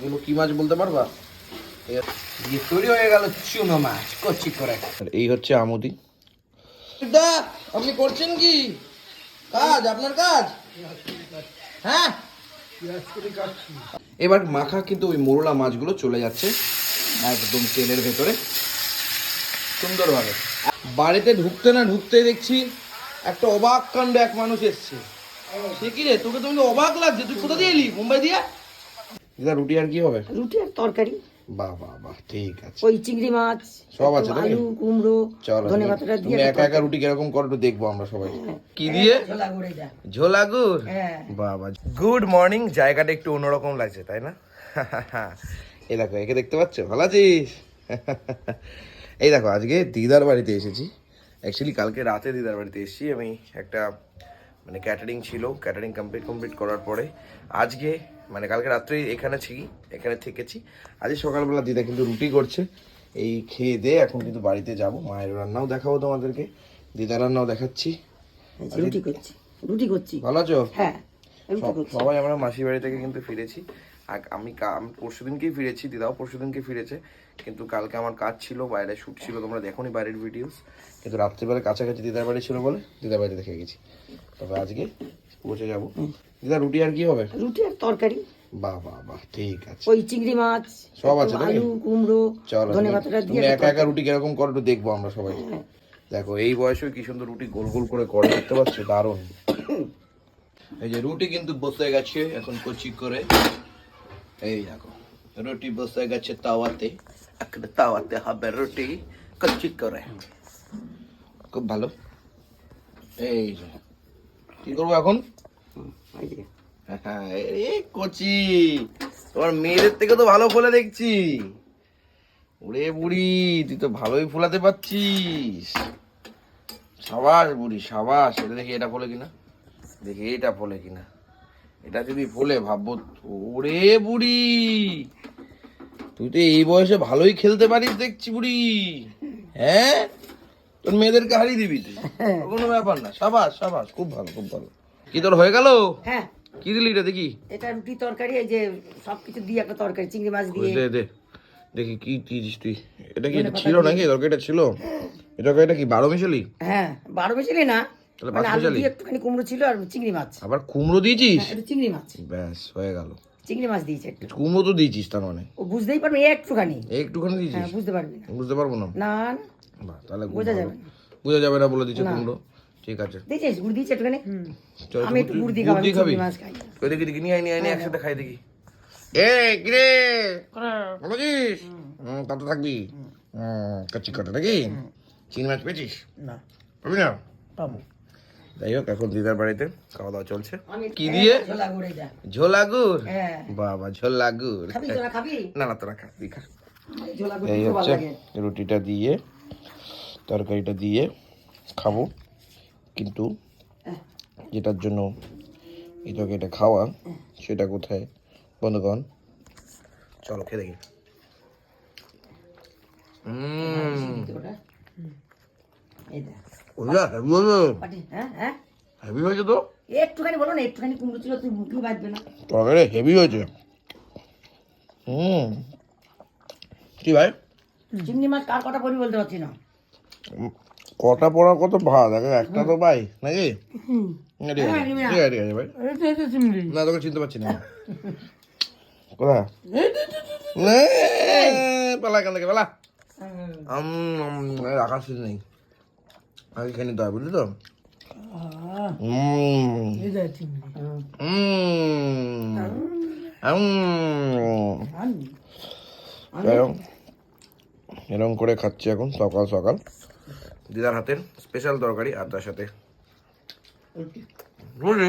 এগুলো কি মাছ বলতে পারবা? দিয়ে তৈরি হয়ে গেল চুনো মাছ কচি করে। এই হচ্ছে আমুদি। দা আপনি করছেন কি? কাজ আপনার কাজ? হ্যাঁ? এবার মাখা কিন্তু ওই মোরলা মাছগুলো চলে যাচ্ছে একদম তেলের ভেতরে। সুন্দরভাবে। বাড়িতে ঢুকতে না ঢুকতে দেখছি একটা অবাক কাণ্ড এক মানুষ এসছে। সে কি রে? তোকে তুমি অবাক লাগছে। তুই কোথা দিয়ে এলি? মুম্বাই দিয়ে? দিদা রুটি আর কি হবে? রুটি আর তরকারি। বাহ বাহ বাহ ঠিক আছে। ওই চিংড়ি মাছ সব আছে একটু আলু কুমড়ো চলো ধনে পাতাটা দিয়ে একা একা রুটি কীরকম করো একটু দেখব আমরা সবাই। কি দিয়ে? ঝোলা করে গুড়? হ্যাঁ। বাবা। গুড মর্নিং জায়গাটা একটু অন্যরকম লাগছে তাই না? এই দেখো একে দেখতে পাচ্ছ? ভালো আছিস? এই দেখো আজকে দিদার বাড়িতে এসেছি। অ্যাকচুয়ালি কালকে রাতে দিদার বাড়িতে এসেছি। আমি একটা মানে ক্যাটারিং ছিল। ক্যাটারিং কমপ্লিট কমপ্লিট করার পরে আজকে মানে কালকে রাত্রে এখানে ছিকি এখানে থেকেছি। আজকে সকালবেলা দিদা কিন্তু রুটি করছে। এই খেয়ে দিয়ে এখন কিন্তু বাড়িতে যাব। মায়ের রান্নাও দেখাবো তোমাদেরকে। দিদার রান্নাও দেখাচ্ছি। রুটি করছি। রুটি করছি। ভালো আছো? হ্যাঁ সবাই আমরা মাসির বাড়ি থেকে কিন্তু ফিরেছি। আর আমি পরশু দিনকেই ফিরেছি দিদাও পরশু দিনকে ফিরেছে। কিন্তু কালকে আমার কাজ ছিল বাইরে শুট ছিল তোমরা দেখোনি বাইরের ভিডিওস। কিন্তু রাত্রিবেলা কাছাকাছি দিদার বাড়ি ছিল বলে দিদার বাড়িতে দেখে গেছি। তবে আজকে পৌঁছে যাব। দিদা রুটি আর কি হবে? রুটি আর তরকারি। বাহ বাহ বাহ ঠিক আছে। ওই চিংড়ি মাছ সব আছে? আলু কুমড়ো ধনে পাতাটা দিয়ে একা একা রুটি কীরকম করো একটু দেখব আমরা সবাই। দেখো এই বয়সে কি সুন্দর রুটি গোল গোল করে করে দেখতে পাচ্ছ? দারুণ। এই যে রুটি কিন্তু বসে গেছে এখন কচি করে। এই দেখো রুটি বসে গেছে তাওয়াতে। এখন তাওয়াতে হবে রুটি কচি করে। খুব ভালো। এই যে কি করব এখন? হ্যাঁ এই কচি তোমার মেয়েদের থেকে তো ভালো ফলে দেখছি। ওরে বুড়ি তুই তো ভালোই ফোলাতে পারছিস। সাবাস বুড়ি সাবাস এটা দেখি এটা ফলে কিনা? দেখি এটা ফলে কিনা? এটা যদি ফলে ভাববো ওরে বুড়ি তুই তো এই বয়সে ভালোই খেলতে পারিস দেখছি বুড়ি। হ্যাঁ? তোর মেয়েদেরকে হারিয়ে দিবি তুই? কোনো ব্যাপার না সাবাস সাবাস খুব ভালো খুব ভালো। কি তোর হয়ে গেল? হ্যাঁ। কি দিলি এটা দেখি? এটা রুটি তরকারি এই যে সবকিছু দিয়ে একটা তরকারি চিংড়ি মাছ দিয়ে। দে দে। দেখি কি দিস তুই। এটা কি ছিল নাকি? তরকারিটা ছিল? এটা কি বারো মিশালি? হ্যাঁ বারো মিশালি না। তাহলে মানে আলু দিয়ে একটুখানি কুমড়ো ছিল আর চিংড়ি মাছ। আবার কুমড়ো দিয়েছিস? হ্যাঁ, চিংড়ি মাছ। ব্যাস হয়ে গেল। চিংড়ি মাছ দিয়েছে একটু। কুমড়ো তো দিয়েছিস তার মানে? ও বুঝতেই পারবে একটুখানি। একটুখানি দিয়েছিস? হ্যাঁ বুঝতে পারবি না। বুঝতে পারব না। না তাহলে বোঝা যাবে বোঝা যাবে না বলে দিচ্ছে কুমড়ো। ঠিক আছে। দিয়েছিস? গুড় দিয়েছে একটুখানি? আমি একটু গুড় দিয়ে খাব খাবি? মাছ খাই। ওই দেখি দেখি নিয়ে আয় নিয়ে নিয়ে একসাথে খাই দেখি। এ কিরে? ভালো আছিস? হুম। কত থাকবি। হুম। কাচ্চি কাটা নাকি? চিংড়ি মাছ পেয়েছিস? না। পাবি না? পাবো। যাই হোক এখন দিদার বাড়িতে খাওয়া দাওয়া চলছে। কি দিয়ে? ঝোলা গুড় হ্যাঁ। বাবা ঝোলা গুড়। খাবি? তোরা খাবি? না না তোরা খা খা। এই হচ্ছে রুটিটা দিয়ে তরকারিটা দিয়ে খাব। কিন্তু যেটার জন্য এই এটা খাওয়া সেটা কোথায়? বন্ধুগণ চলো খেয়ে দেখি। হেভি হয়েছে হ্যাঁ হ্যাঁ। হেভি হয়েছে তো? একটুখানি বলো না একটুখানি কুমড়ো ছিল তুই মুখেও বাঁচবে না। তরকারি হেভি হয়েছে। হুম। কি ভাই? চিংড়ি মাছ কার কথা পরি বলতে পারছি না। কটা পড়া কত ভাত? আগে একটা তো ভাই নাকি? ঠিক আছে ঠিক আছে ঠিক আছে ভাই। না তোকে চিনতে পারছি না। কোথায়? পালা এখান থেকে পালা। রাখার নেই। আগে খেয়ে নিতে হয় বুঝলি তো? এরকম করে খাচ্ছি এখন সকাল সকাল। দিদার হাতের স্পেশাল তরকারি আর তার সাথে। বুঝলি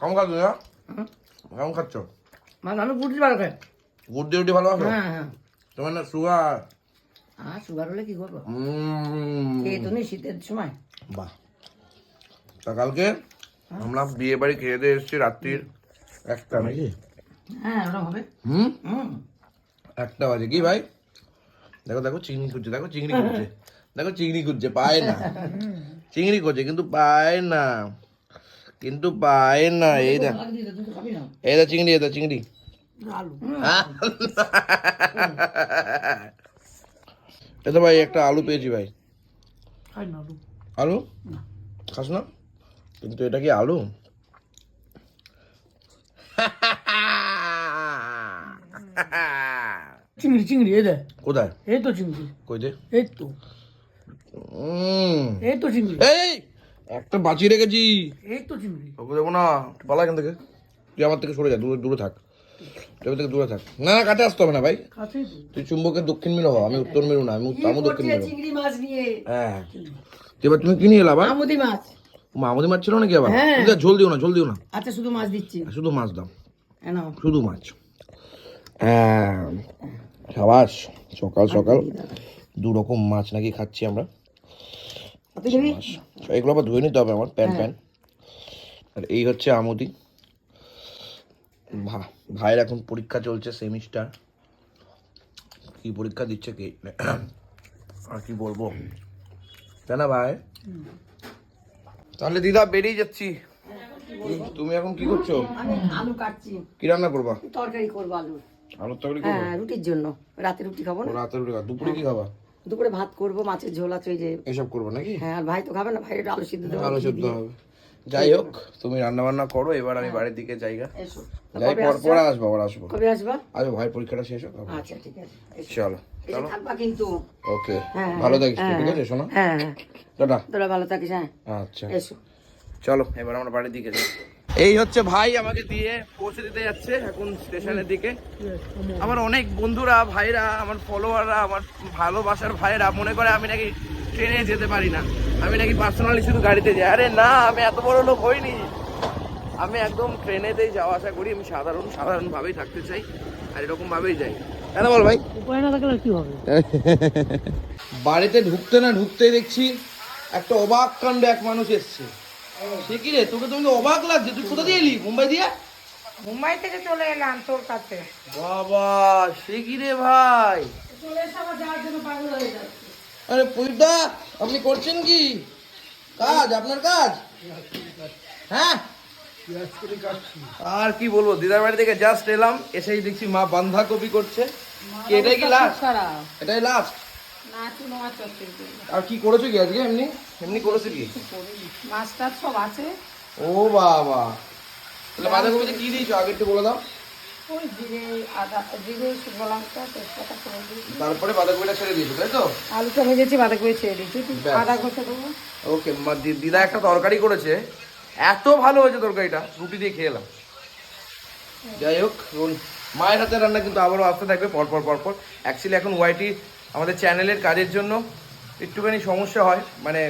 কম খাচ্ছ দিদা? কম খাচ্ছ? মানে আমি বুঝতে পারো কেন গুড় দিয়ে রুটি ভালোবাসো? হ্যাঁ হ্যাঁ। তোমার না সুগার আর সুগার হলে কি করব? উম, খেয়ে তো নেই শীতের সময়। বাহ। তা কালকে আমরা বিয়ে বাড়ি খেয়ে দিয়ে এসেছি রাত্রির একটা নাকি? হ্যাঁ ওরকম হবে। হুম? হুম। একটা বাজে। কি ভাই? দেখো দেখো চিংড়ি খুঁজছে দেখো চিংড়ি খুঁজছে দেখো চিংড়ি খুঁজছে পায় না। চিংড়ি খুঁজছে কিন্তু পায় না। কিন্তু পায় না এই দেখ। তুই তো খাবি না এই দা চিংড়ি। এটা চিংড়ি ভাই একটা আলু পেয়েছি ভাই। আলু। আলু? খাস না? কিন্তু এটা কি আলু? চিংড়ি চিংড়ি এই দেখ কোথায় এই তো চিংড়ি কই দে এই তো এই তো চিংড়ি এই একটা বাঁচিয়ে রেখেছি এই তো চিংড়ি ওকে দেবো না পালা এখান থেকে তুই আমার থেকে সরে যা দূরে দূরে থাক তুই থেকে দূরে থাক না না কাছে আসতে হবে না ভাই তুই চুম্বকের দক্ষিণ মেরু হ আমি উত্তর মেরু না আমি আমি দক্ষিণ মেরু চিংড়ি মাছ নিয়ে হ্যাঁ এবার তুমি কি নিয়ে এলা আবার আমুদি মাছ মামুদি মাছ ছিল নাকি আবার ঝোল দিও না ঝোল দিও না আচ্ছা শুধু মাছ দিচ্ছি শুধু মাছ দাও এনো শুধু মাছ হ্যাঁ সাবাস সকাল সকাল দু রকম মাছ নাকি খাচ্ছি আমরা। এগুলো আবার ধুয়ে নিতে হবে আমার প্যান প্যান। আর এই হচ্ছে আমুদি। ভা ভাইয়ের এখন পরীক্ষা চলছে সেমিস্টার কি পরীক্ষা দিচ্ছে কি? আর কি বলব? তাই না ভাই? তাহলে দিদা বেরিয়ে যাচ্ছি। তুমি এখন কি করছ? আলু কাটছি। কি রান্না করবা? তরকারি করব আলুর। আলুর তরকারি করব? হ্যাঁ রুটির জন্য। রাতে রুটি খাব না? রাতের রুটি খাবা। দুপুরে কি খাবা? দুপুরে ভাত করব মাছের ঝোল আছে ওই যে। এসব করব নাকি? হ্যাঁ আর ভাই তো খাবে না ভাই আলু সিদ্ধ দেবো আলু সেদ্ধ। হবে। যাই হোক তুমি রান্না বান্না করো এবার আমি বাড়ির দিকে জায়গা এসো। যাই পর? আসব? আবার আসব কবে আসবা? আজ ভাইয়ের পরীক্ষাটা শেষ হোক আচ্ছা ঠিক আছে। চলো। চলো। থাকবা কিন্তু। ওকে। হ্যাঁ, ভালো থাকিস হ্যাঁ, ঠিক আছে শোনো হ্যাঁ হ্যাঁ। টাটা। তোরা ভালো থাকিস হ্যাঁ। আচ্ছা। এসো। চলো এবার আমরা বাড়ির দিকে যাই। এই হচ্ছে ভাই আমাকে দিয়ে পৌঁছে দিতে যাচ্ছে এখন স্টেশনের দিকে। আমার অনেক বন্ধুরা ভাইরা আমার ফলোয়াররা আমার ভালোবাসার ভাইরা মনে করে আমি নাকি ট্রেনে যেতে পারি না। আমি নাকি পার্সোনালি শুধু গাড়িতে যাই। আরে না আমি এত বড় লোক হইনি। আমি একদম ট্রেনেতেই যাওয়া আসা করি। আমি সাধারণ সাধারণভাবেই থাকতে চাই আর এরকম ভাবেই যাই। কেন বল ভাই? উপায় না থাকলে কি হবে? বাড়িতে ঢুকতে না ঢুকতেই দেখছি একটা অবাক কাণ্ড এক মানুষ এসছে। সে কি রে? তোকে তুমি অবাক লাগছে। তুই কোথা দিয়ে এলি? মুম্বাই দিয়ে? মুম্বাই থেকে চলে এলাম তোর কাছে। বাবা সে কি রে ভাই? আরে পুইদা আপনি করছেন কি? কাজ আপনার কাজ? হ্যাঁ? আর কি বলব? দিদার বাড়ি থেকে জাস্ট এলাম এসেই দেখছি মা বাঁধাকপি করছে। এটাই কি লাস্ট এটাই লাস্ট আর কি করেছ কি আজকে? এমনি? এমনি করেছ কি? মাছ টাছ সব আছে। ও বাবা। তাহলে বাঁধাকপিতে কি দিয়েছ? আগে একটু বলে দাও। তারপরে বাঁধাকপিটা ছেড়ে দিয়েছ তাই তো? আলুটা ভেজেছি বাঁধাকপি ছেড়ে দিয়েছি। আদা ঘষে দেবো। ওকে দিদা একটা তরকারি করেছে। এত ভালো হয়েছে তরকারিটা। রুটি দিয়ে খেয়ে এলাম। যাই হোক মায়ের হাতে রান্না কিন্তু আবারও আসতে থাকবে। পরপর পরপর। অ্যাকচুয়ালি এখন ওয়াইটি আমাদের চ্যানেলের কাজের জন্য একটুখানি সমস্যা হয় মানে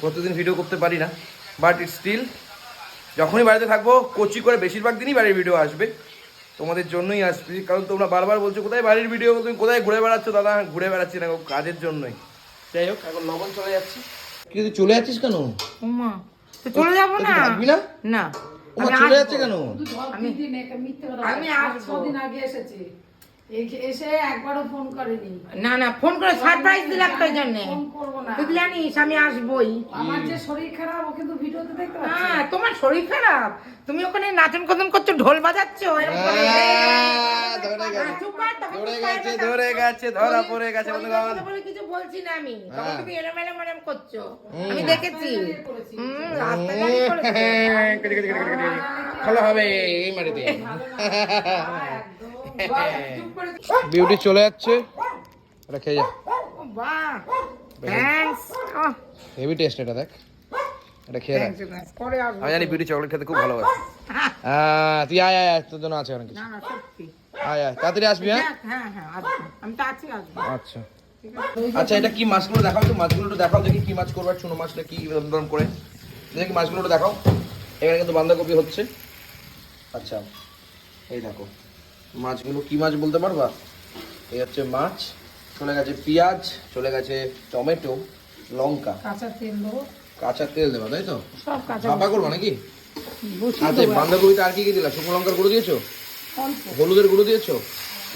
প্রতিদিন ভিডিও করতে পারি না বাট ইট স্টিল যখনই বাড়িতে থাকব কোচি করে বেশিরভাগ দিনই বাড়ির ভিডিও আসবে। তোমাদের জন্যই আসবে কারণ তোমরা বারবার বলছো কোথায় বাড়ির ভিডিও তুমি কোথায় ঘুরে বেড়াচ্ছ? দাদা ঘুরে বেড়াচ্ছি না কাজের জন্যই। যাই হোক এখন লবণ চলে যাচ্ছি। কি তুই চলে যাচ্ছিস কেন? তো চলে যাব না? থাকবি না? চলে যাচ্ছে কেন? আমি আমি আসব। ছদিন আগে এসেছে। এসে একবারও ফোন করেনি। না না ফোন করে সারপ্রাইজ দিলাম তোর জন্য। ফোন করব না। তুই জানিস আমি আসবোই। আমার যে শরীর খারাপ ও কিন্তু ভিডিওতে দেখতে পাচ্ছি। হ্যাঁ তোমার শরীর খারাপ? তুমি ওখানে নাচন কদন করছ ঢোল বাজাচ্ছ? ধরে গেছে। ধরে তুই গেছে পারবে না। ধরে গেছে ধরা পড়ে গেছে বলে কিছু বলছি না আমি। তখন হ্যাঁ। তুমি এলোমেলো মরম করছ। আমি দেখেছি। হুম হবে এই মাটিতে। বিউটি চলে যাচ্ছে। এটা খেয়ে যা। হেভি টেস্ট এটা দেখ। এটা খেয়ে আমি জানি বিউটি চকলেট খেতে খুব ভালোবাসে। হ্যাঁ তুই আয় আয় তোর জন্য আছে অনেক কিছু। না না সত্যি। আয় আয় তাড়াতাড়ি আসবি হ্যাঁ? হ্যাঁ হ্যাঁ আচ্ছা। আচ্ছা এটা কি মাছগুলো দেখাও তো মাছগুলো দেখাও দেখি কি মাছ করবে চুনো মাছটা কি করে। দেখি মাছগুলো দেখাও। এখানে কিন্তু বাঁধাকপি হচ্ছে। আচ্ছা এই দেখো। মাছগুলো কি মাছ বলতে পারবা? এই হচ্ছে মাছ চলে গেছে পেঁয়াজ চলে গেছে টমেটো লঙ্কা। কাঁচা তেল দেবো। কাঁচা তেল দেবা তাই তো? সব কাঁচা ভাপা করব নাকি? আচ্ছা বাঁধাকপিতে আর কি কি দিলা? শুকনো লঙ্কার গুঁড়ো দিয়েছ? হলুদের গুঁড়ো দিয়েছ?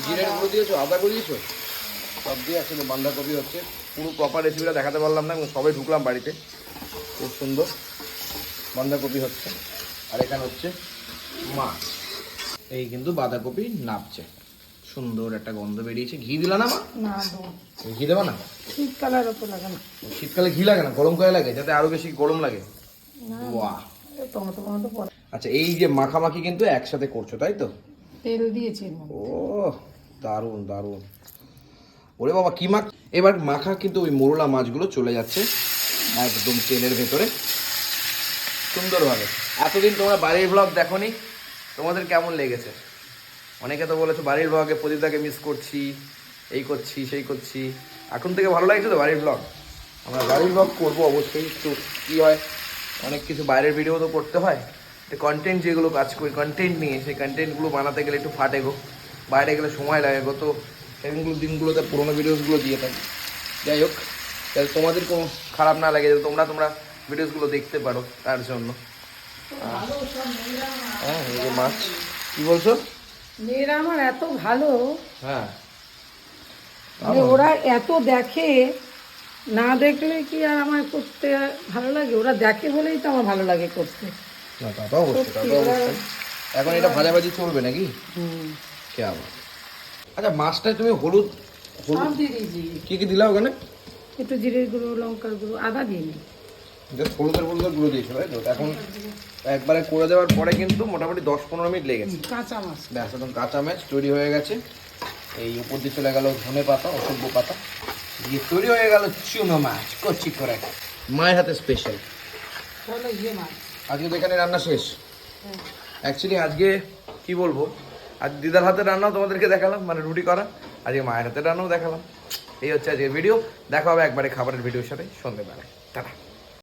জিরের গুঁড়ো দিয়েছ? আদা গুঁড়ো দিয়েছ? সব দিয়ে আসলে বাঁধাকপি হচ্ছে। পুরো প্রপার রেসিপিটা দেখাতে পারলাম না সবাই ঢুকলাম বাড়িতে। খুব সুন্দর বাঁধাকপি হচ্ছে। আর এখানে হচ্ছে মাছ। এই কিন্তু বাঁধাকপি নাপছে। সুন্দর একটা গন্ধ বেরিয়েছে। ঘি দিলা না মা? না ঘি দেবা না? শীতকালের ওপর লাগে না। শীতকালে ঘি লাগে না? গরম করে লাগে যাতে আরও বেশি গরম লাগে? বাহ। টমেটো টমেটো আচ্ছা এই যে মাখামাখি কিন্তু একসাথে করছ তাই তো? তেল দিয়েছি ও দারুণ দারুণ। ওরে বাবা কি মাখ এবার মাখা কিন্তু ওই মোরলা মাছগুলো চলে যাচ্ছে একদম তেলের ভেতরে। সুন্দরভাবে। এতদিন তোমরা বাড়ির ব্লগ দেখোনি তোমাদের কেমন লেগেছে? অনেকে তো বলেছ, বাড়ির ব্লগে প্রদীপদাকে মিস করছি, এই করছি, সেই করছি। এখন থেকে ভালো লাগছে তো বাড়ির ব্লগ আমরা বাড়ির ব্লগ করব অবশ্যই, একটু কী হয়, অনেক কিছু বাইরের ভিডিও তো করতে হয়। তো কন্টেন্ট যেগুলো কাজ করি কন্টেন্ট নিয়ে, সেই কন্টেন্টগুলো বানাতে গেলে একটু ফাটে গো। বাইরে গেলে সময় লাগে গো, তো সেদিনগুলো দিনগুলোতে পুরোনো ভিডিওসগুলো দিয়ে থাকি। যাই হোক, তাহলে তোমাদের কোনো খারাপ না লাগে তোমরা তোমরা ভিডিওসগুলো দেখতে পারো তার জন্য। হ্যাঁ এই যে মাছ। কি বলছো? মেয়েরা আমার এত ভালো। হ্যাঁ। মানে ওরা এত দেখে না দেখলে কি আর আমার করতে ভালো লাগে? ওরা দেখে বলেই তো আমার ভালো লাগে করতে। না তা তো অবশ্যই তা তো অবশ্যই। এখন এটা ভাজাভাজি চলবে নাকি? কে আবার আচ্ছা মাছটা তুমি হলুদ হলুদ কি কি দিলা ওখানে? একটু জিরের গুঁড়ো লঙ্কার গুঁড়ো আদা দিয়ে নি জাস্ট হলুদের হলুদের গুঁড়ো দিয়েছিল তাই তো এখন একবারে করে দেওয়ার পরে কিন্তু মোটামুটি দশ পনেরো মিনিট লেগেছে কাঁচা মাছ। ব্যাস একদম কাঁচা ম্যাচ তৈরি হয়ে গেছে। এই উপর দিয়ে চলে গেল ধনে পাতা অসভ্য পাতা। দিয়ে তৈরি হয়ে গেল চুনো মাছ কচি করে। মায়ের হাতে স্পেশাল আজকে তো এখানে রান্না শেষ। অ্যাকচুয়ালি আজকে কি বলব? আজ দিদার হাতে রান্নাও তোমাদেরকে দেখালাম মানে রুটি করা। আজকে মায়ের হাতে রান্নাও দেখালাম। এই হচ্ছে আজকের ভিডিও দেখা হবে একবারে খাবারের ভিডিওর সাথে। সন্ধ্যেবেলায়। টাটা।